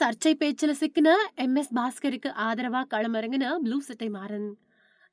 சர்ச்சை பேச்சில் சிக்கின எம்.எஸ். பாஸ்கருக்கு ஆதரவா களமிறங்கின ப்ளூ சட்டை மாறன்.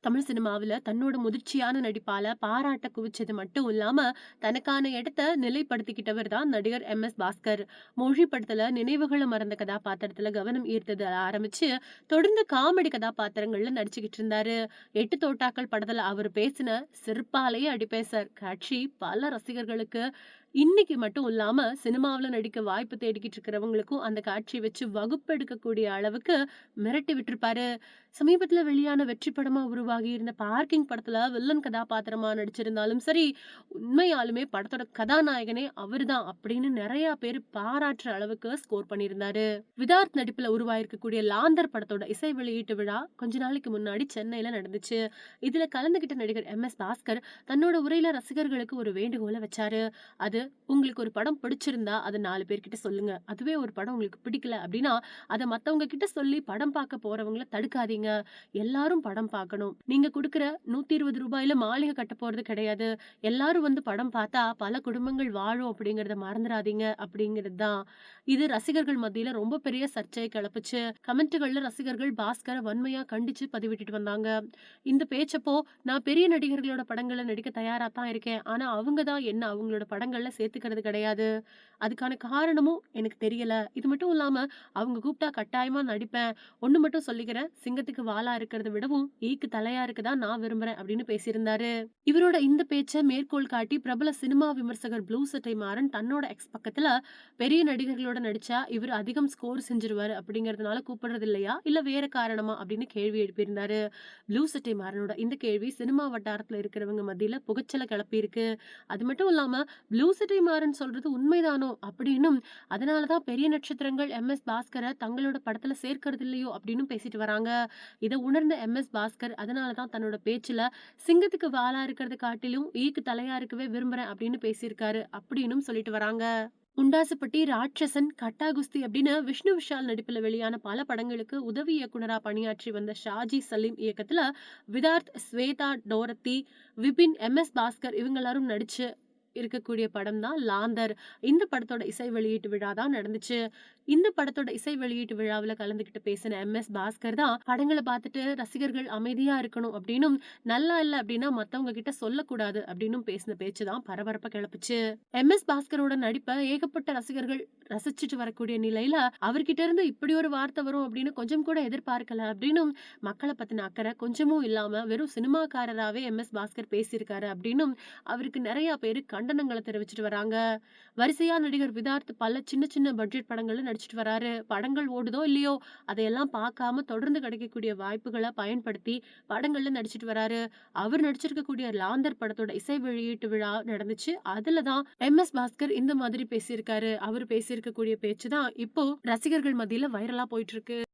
தமிழ் சினிமாவுல தன்னோட முதிர்ச்சியான நடிப்பால பாராட்ட குவிச்சது மட்டும் இல்லாம, தனக்கான இடத்த நிலைப்படுத்திக்கிட்டவர் தான் நடிகர் எம் எஸ் பாஸ்கர். மொழி படத்துல நினைவுகளை மறந்த கதாபாத்திரத்துல கவனம் ஈர்த்தது ஆரம்பிச்சு, தொடர்ந்து காமெடி கதாபாத்திரங்கள்ல நடிச்சுக்கிட்டு இருந்தாரு. எட்டு தோட்டாக்கள் படத்துல அவர் பேசின சிற்பாலேயே அடிப்பேன் காட்சி பல ரசிகர்களுக்கு இன்னைக்கு மட்டும் இல்லாம, சினிமாவில் நடிக்க வாய்ப்பு தேடிக்கிட்டு இருக்கிறவங்களுக்கும் அந்த காட்சியை வச்சு வகுப்பெடுக்கக்கூடிய அளவுக்கு மிரட்டி விட்டுருப்பாரு. சமீபத்தில் வெளியான வெற்றி படமா உருவாகி இருந்த பார்க்கிங் படத்துல வில்லன் கதாபாத்திரமா நடிச்சிருந்தாலும் சரி, உண்மையாலுமே படத்தோட கதாநாயகனே அவர் தான் அப்படின்னு நிறைய பேர் பாராட்டுற அளவுக்கு ஸ்கோர் பண்ணியிருந்தாரு. விதார்த் நடிப்புல உருவாயிருக்கக்கூடிய லாந்தர் படத்தோட இசை வெளியீட்டு விழா கொஞ்ச நாளைக்கு முன்னாடி சென்னையில நடந்துச்சு. இதுல கலந்துகிட்ட நடிகர் எம்.எஸ். பாஸ்கர் தன்னோட உரையில ரசிகர்களுக்கு ஒரு வேண்டுகோளை வச்சாரு. அது "உங்களுக்கு ஒரு படம் பிடிச்சிருந்தா அதை நாலு பேர்கிட்ட சொல்லுங்க. அதுவே ஒரு படம் உங்களுக்கு பிடிக்கல அப்படின்னா, அதை மத்தவங்க கிட்ட சொல்லி படம் பார்க்க போறவங்கள தடுக்காதீங்க. எல்லாரும் படம் பார்க்கணும். நீங்க குடுக்கற நூத்தி இருபது ரூபாயில மாளிகை கட்ட போறது கிடையாது. எல்லாரும் வந்து படம் பார்த்தா பல குடும்பங்கள் வாழும் அப்படிங்கறத மறந்துடாதீங்க அப்படிங்கிறது தான். இது ரசிகர்கள் மத்தியில ரொம்ப பெரிய சர்ச்சையை கிளப்புச்சு. கமெண்ட்டுகள்ல ரசிகர்கள் பாஸ்கரை வன்மையா கண்டிச்சு பதிவிட்டுட்டு வந்தாங்க. இந்த பேச்சப்போ, "நான் பெரிய நடிகர்களோட படங்களை நடிக்க தயாரா தான் இருக்கேன். ஆனா அவங்க தான் என்ன அவங்களோட படங்கள்ல சேர்த்துக்கிறது கிடையாது. அதுக்கான காரணமும் எனக்கு தெரியல. இது மட்டும் இல்லாமல் அவங்க கூப்பிட்டா கட்டாயமாக நடிப்பேன். ஒன்று மட்டும் சொல்லிக்கிறேன். சிங்கத்துக்கு வாலா இருக்கிறத விடவும் ஈக்கு தலையா இருக்கதான் நான் விரும்புகிறேன் அப்படின்னு பேசியிருந்தாரு. இவரோட இந்த பேச்சை மேற்கோள் காட்டி பிரபல சினிமா விமர்சகர் ப்ளூ சட்டை மாறன் தன்னோட எக்ஸ் பக்கத்தில் "பெரிய நடிகர்களோட நடிச்சா இவர் அதிகம் ஸ்கோர் செஞ்சிருவார் அப்படிங்கிறதுனால கூப்பிடுறது இல்லையா? இல்லை வேற காரணமா?" அப்படின்னு கேள்வி எழுப்பியிருந்தாரு. ப்ளூ சட்டை மாறனோட இந்த கேள்வி சினிமா வட்டாரத்தில் இருக்கிறவங்க மத்தியில் புகைச்சலை கிளப்பியிருக்கு. அது மட்டும் இல்லாமல் "ப்ளூ சட்டை மாறன் சொல்றது உண்மைதானோ?" அப்படின்னும், "அதனால தான் பெரிய நட்சத்திரங்கள் எம் எஸ் பாஸ்கரை தங்களோட படத்துல சேர்க்கறது இல்லையோ அப்படின்னு பேசிட்டு வராங்க. இதை உணர்ந்த எம் எஸ் பாஸ்கர், அதனால தான் தன்னோட பேச்சுல "சிங்கத்துக்கு வாலா இருக்கிறத காட்டிலும் ஈக்கு தலையா இருக்கவே விரும்புறேன்" அப்படின்னு பேசியிருக்காரு அப்படின்னும் சொல்லிட்டு வராங்க. உண்டாசுப்பட்டி ராட்சசன், கட்டாகுஸ்தி அப்படின்னு விஷ்ணு விஷால் நடிப்புல வெளியான பல படங்களுக்கு உதவி இயக்குனரா பணியாற்றி வந்த ஷாஜி சலீம் இயக்கத்துல Vidharth, Swetha Dorothy, Vipin, M S Bhaskar இவங்க எல்லாரும் நடிச்சு இருக்கக்கூடிய படம் தான் லாந்தர். இந்த படத்தோட இசை வெளியீட்டு விழா தான் நடந்துச்சு. இந்த படத்தோட இசை வெளியீட்டு விழாவுல கலந்துகிட்டு பேசின எம் எஸ் பாஸ்கர் தான், படங்களை பார்த்துட்டு ரசிகர்கள் அமைதியா இருக்கணும் அப்படின்னும், நல்லா இல்ல அப்படின்னா மத்தவங்க கிட்ட சொல்லக்கூடாது" அப்படின்னும் பேசின பேச்சு தான் பரபரப்ப கிளப்புச்சு. எம்.எஸ். பாஸ்கரோட நடிப்பை ஏகப்பட்ட ரசிகர்கள் ரசிச்சுட்டு வரக்கூடிய நிலையில, அவர்கிட்ட இருந்து இப்படி ஒரு வார்த்தை வரும் அப்படின்னு கொஞ்சம் கூட எதிர்பார்க்கல அப்படின்னும், மக்களை பத்தின அக்கறை கொஞ்சமும் இல்லாம வெறும் சினிமாக்காரராவே எம்.எஸ். பாஸ்கர் பேசியிருக்காரு அப்படின்னும், அவருக்கு நிறைய பேரு கண்டனங்களை தெரிவிச்சுட்டு வராங்க. வரிசையா நடிகர் விதார்த் பல சின்ன சின்ன பட்ஜெட் படங்கள்ல நடிச்சிட்டு வராரு. படங்கள் ஓடுதோ இல்லையோ, அதையெல்லாம் பார்க்காம தொடர்ந்து கிடைக்கக்கூடிய வாய்ப்புகள பயன்படுத்தி படங்கள்ல நடிச்சிட்டு வராரு. அவர் நடிச்சிருக்கக்கூடிய லாந்தர் படத்தோட இசை வெளியீட்டு விழா நடந்துச்சு. அதுல தான் எம்.எஸ். பாஸ்கர் இந்த மாதிரி பேசியிருக்காரு. அவர் பேசியிருக்கக்கூடிய பேச்சு தான் இப்போ ரசிகர்கள் மத்தியில வைரலா போயிட்டு இருக்கு.